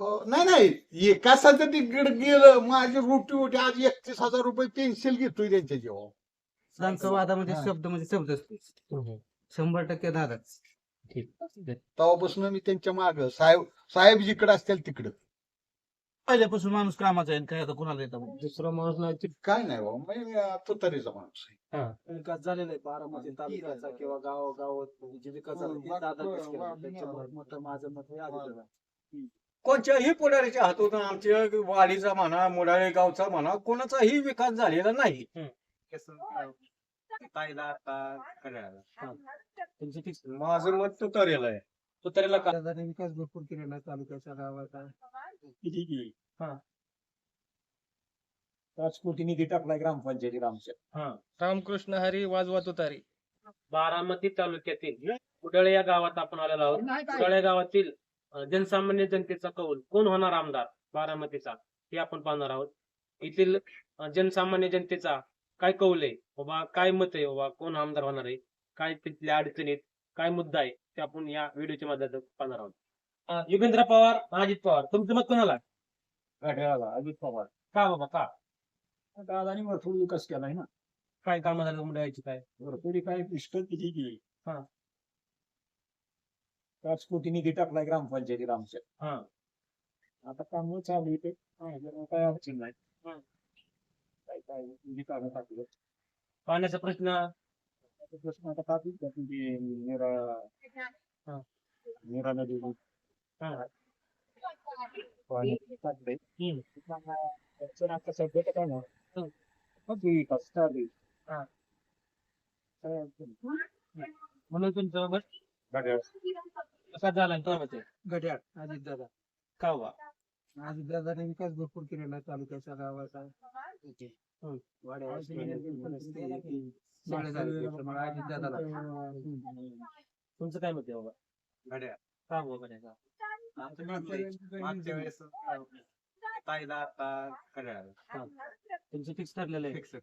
क- नाही नाही एकासाठी तिकीट गेलं माझी रोटी होती आज एकतीस हजार रुपये पेन्सिल घेतोय त्यांच्या जेव्हा त्यांचा वादामध्ये हा. शब्द म्हणजे शब्द असतो शंभर टक्के दादाच तेव्हापासून मी त्यांच्या माग साहेब साहेब जिकडे असतील तिकडं पहिल्यापासून माणूस कामाचा आहे आणि काय आता कुणाला येतं? दुसरा माणूस नाही ते काय नाही बाबा मी अं, तुतारीचा माणूस आहे विकास झालेला आहे बारामती तालुक्याचा किंवा गाव गावात जे विकास झाला ते दादांनीच केला. त्याच्यामुळे मोठं माझं मत हे आहे. कोणत्याही पुढारीच्या हातून आमच्या वाडीचा म्हणा मुडाळे गावचा म्हणा कोणाचाही विकास झालेला नाही. त्यांची fix माझं मत तुतारेल आहे. तुतारीला का? दादाने विकास भरपूर केलेला आहे तालुक्याच्या गावाचा. पाच कोटी निधी टाकलाय ग्रामपंचायती आमच्या रामकृष्ण हरी वाजवा तुतारी बारामती तालुक्यातील उडळे या गावात आपण आलेलो आहोत. उडळे गावातील जनसामान्य जनतेचा कौल कोण होणार आमदार बारामतीचा हे आपण पाहणार आहोत. येथील जनसामान्य जनतेचा काय कौल आहे? बाबा काय मत आहे? बाबा कोण आमदार होणार आहे? काय तिथल्या अडचणीत काय मुद्दा आहे? ते आपण या व्हिडिओच्या माध्यमातून पाहणार आहोत. युगेंद्र पवार अजित पवार तुमचं मत कोणाला घड्याळाला अजित पवार. का बाबा? का? दादानी भरपूर विकास केलाय ना. काय कामं झालं काय? भरपूर काय पुष्कळ किती केली. हा. पाच कोटी निधी टाकलाय ग्रामपंचायतीत आमच्या हा आता काम चालू आहे ते हा, जरा काय अडचण नाही हा. काय काय निधी काढून टाकलं पाण्याचा प्रश्न आता प्रश्न आता टाकूच का तुझी निरा हा. निरा नदी हा. पाणी टाकलंय हम्म. अडचण आता सध्या तर काय नाही हम्म. मग विकास चालू आहे. हा. काय अडचण नाही. म्हणून तुमचं मत घड्याळ. कसा झाला आहे? घड्याळ अजित दादा का अजित दादाने विकास भरपूर केलेला आहे. तालुक्याच्या गावाचा अजित दादाला तुमचं काय मत आहे बाबा? घड्याळ. का? बाबा घड्याळ? मागच्या वेळेस ताईला आता घड्याळ. तुमचं फिक्स ठरलेलं आहे.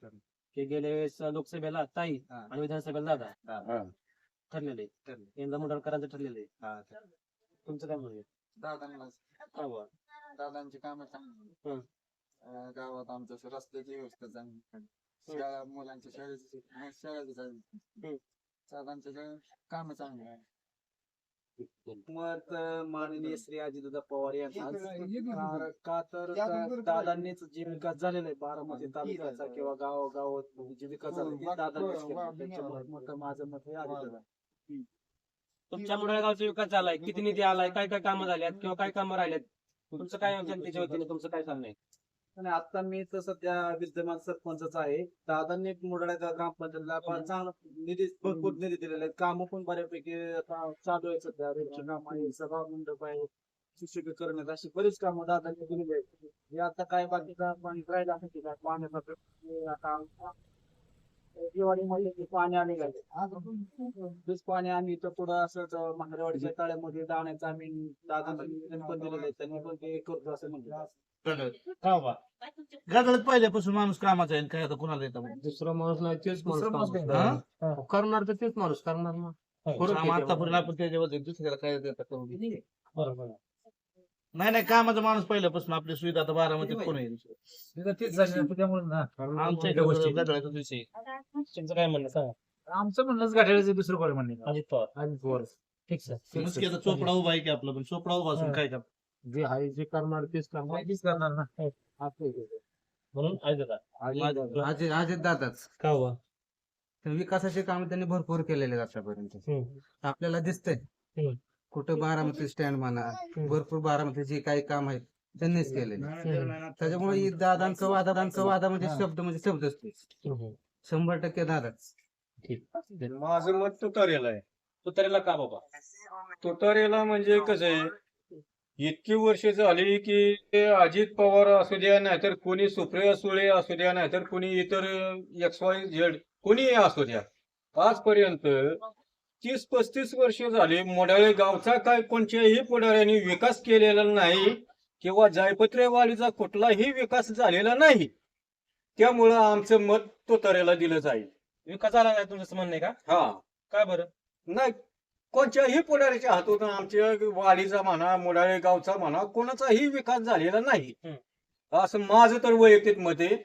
की गेल्या वेळेस लोकसभेला ताई हा. आणि विधानसभेला दादा. हा. ठरलेले आहे. ठरले. यंदा मुंडळकरांचं ठरलेलं आहे. तुमचं काय म्हणून दादांना का बाबा दादांची कामं चांगली हं. अं, गावात आमच्या रस्त्याची व्यवस्था चांगली शाळा मुलांच्या शाळेची शाळेची चांगली दादांच्या काम चांगली आहे. मत माननीय श्री अजितदादा पवार यांना का तर दादांनीच जे विकास झालेला आहे बारामती तालुक्याचा किंवा गाव गावात जे विकास झाला ते दादांनीच केला. त्याच्यामुळे मोठं माझं मत हे अजितदादा तुमच्या मुंडळ गावचा विकास झालाय. किती निधी आलाय? काय काय कामं झाल्यात? किंवा काय कामं राहिल्यात? तुमचं काय जनतेच्या वतीने तुमचं काय सांगणं आहे? आणि आता मी तर सध्या विद्यमान सरपंचच आहे. दादांनी मुरड्याच्या ग्रामपंचायतला पण चांगला निधी भरपूर निधी दिलेला आहे कामं पण बऱ्यापैकी आता चालू आहे सध्या. रोडची काम आहे सभा मंडप आहे सुशोभीकरण अशी बरीच कामं दादांनी दिलेली आहेत. हे आता काय बाकीचा पाणी राहिला नाही का पाण्याचा प्रश्न आता दिवाळीमध्ये ते पाणी आले गेले पाणी आम्ही तर पुढं असंच महारावाडीच्या तळ्यामध्ये जाण्याचं आम्ही दादांना निवेदन पण दिलेलं आहे. त्यांनी पण ते करतो असं म्हणलं गडळत पहिल्यापासून माणूस कामाचा आहे आणि काय आता कुणाला येतं? दुसरा माणूस नाही तेच माणूस माणूस काम करणार. करणार तर तेच माणूस करणार ना. काम आतापर्यंत आपण त्याच्यावर दुसऱ्याला काय देतात करून. बरोबर नाही नाही कामाचा माणूस पहिल्यापासून आपली सुविधा आता बारामतीत कोण तेच झालं त्यामुळे ना. आमच्या इकडे गडळाचा विषय तुमचं काय म्हणणं सांगा? आमचं म्हणणंच गाठ्याचं दुसरं कोणी म्हणणे अजित पवार. आणि वर फिक्स समज की आता चोपडा उभा आहे की आपला पण? चोपडा उभा असून काय करणार जे आहे जे करणार तेच करणार. माहितीच करणार ना. असं आहे ते. म्हणून अजित दादा. अजित अजित दादाच. का तर विकासाचे काम त्यांनी भरपूर केलेले आहेत आतापर्यंत. हम्म. आपल्याला दिसतंय. हम्म. कुठं बारामती स्टँड म्हणा भरपूर बारामती जे काही काम आहेत त्यांनीच केलेले. त्याच्यामुळे दादांचं वादादांचं वादा म्हणजे शब्द म्हणजे शब्द असतो शंभर टक्के दादाच. माझं मत तुतारेल आहे. तुतारीला का बाबा? तुतारेला म्हणजे कसं आहे इतकी वर्ष झाली की ते अजित पवार असू द्या नाहीतर कोणी सुप्रिया सुळे असू द्या नाहीतर कोणी इतर एक्स वाय झेड कोणी असू द्या. आजपर्यंत तीस पस्तीस वर्ष झाली मोडाळे गावचा काय कोणत्याही पुढाऱ्यांनी विकास केलेला नाही किंवा जायपत्रेवाडीचा कुठलाही विकास झालेला नाही. त्यामुळं आमचं मत तुतारेला दिलं जाईल. विकास आला नाही तुमचं म्हणणं आहे का? हा. का बरं? नाही कोणत्याही पुढारीच्या हातून आमच्या वाडीचा म्हणा मुडाळे गावचा म्हणा कोणाचाही विकास झालेला नाही. असं माझं तर वैयक्तिक मत आहे.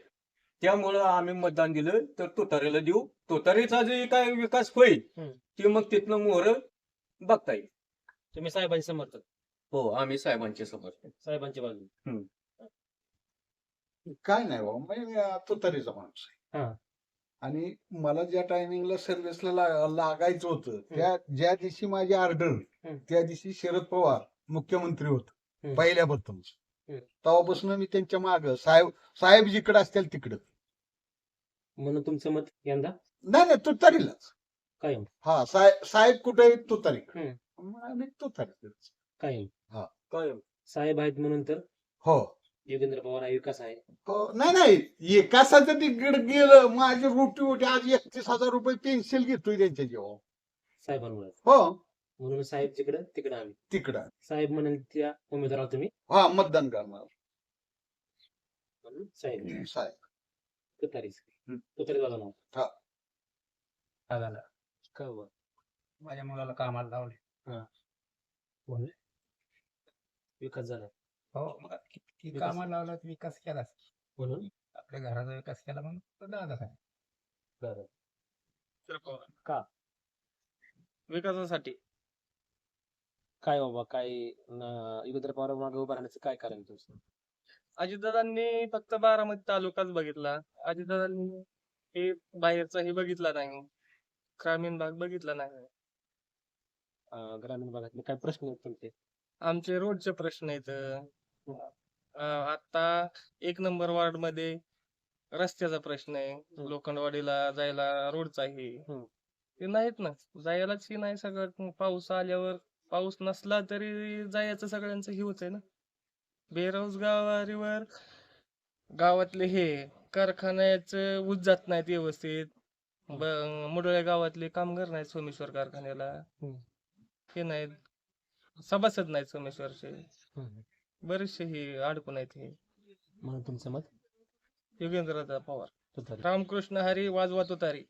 त्यामुळं आम्ही मतदान दिलं तर तुतारीला देऊ तुतारीचा जे काय विकास होईल हम्म. ते मग तिथनं मोहर बघता येईल तुम्ही साहेबांचे समर्थक हो आम्ही साहेबांचे समर्थक साहेबांची बाजू काय नाही बाबा मी अं, तुतारीचा माणूस आहे हा. आणि मला ज्या टायमिंगला सर्व्हिसला लागायचं होतं त्या ज्या दिवशी माझी ऑर्डर हम्म. त्या दिवशी शरद पवार मुख्यमंत्री होत हम्म. पहिल्यापासून हम्म. तेव्हापासून मी त्यांच्या माग साहेब साहेब जिकडे असतील तिकडं. म्हणून तुमचं मत यंदा? नाही नाही तुतारीलाच. कायम. हा साहेब साहेब कुठे आहेत तुतारी. हम्म. मग आम्ही तुतारी कायम. कायम. साहेब आहेत म्हणून तर? हो. योगेंद्र पवार हा विकास आहे. हो, नाही नाही एकाचं तिकीट गेलं माझी रोटी होती आज एकतीस हजार रुपये पेन्सिल घेतोय त्यांच्या जेव्हा. साहेबांमुळे. हो. म्हणून साहेब जिकडे तिकडे आम्ही. तिकडं साहेब म्हणेल त्या उमेदवाराला तुम्ही. हा मतदान करणार. म्हणून साहेब. साहेब. तुतारीच. हम्म. तुतारी दादा नाव हा. माझ्या मुलाला कामाला लावले. विकास झाला. हो मग विकास- कामाला लावला तर विकास केला. म्हणून आपल्या घराचा विकास केला म्हणून तो दादा आहे. बरं. का? विकासासाठी. काय बाबा काय योगेंद्र पवार मागे उभं राहण्याचं काय कारण तुमचं? अजितदादांनी फक्त बारामती तालुकाच बघितला. अजितदादांनी हे बाहेरचाही बघितला नाही. ग्रामीण भाग बघितला नाही. अं, ग्रामीण भागातले काय प्रश्न आहेत तुमचे? आमचे रोडचे प्रश्न आहेत. अं, आता एक नंबर वार्डमध्ये रस्त्याचा प्रश्न आहे. लोखंडवाडीला जायला रोडचा आहे. हम्म. ते नाहीत ना. जायलाच ही नाही सगळं. पाऊस आल्यावर पाऊस नसला तरी जायचं सगळ्यांचं हे होत आहे ना. बेरोजगारीवर गावातले हे कारखान्याचं ऊस जात नाहीत व्यवस्थित. मुडळे गावातले कामगार नाहीत सोमेश्वर कारखान्याला. हे. नाहीत. सभासद नाहीत सोमेश्वरचे. बरेचसे हे अडकून आहेत हे. म्हणून तुमचं मत? योगेंद्र पवार. रामकृष्ण हरी वाजवा तुतारी.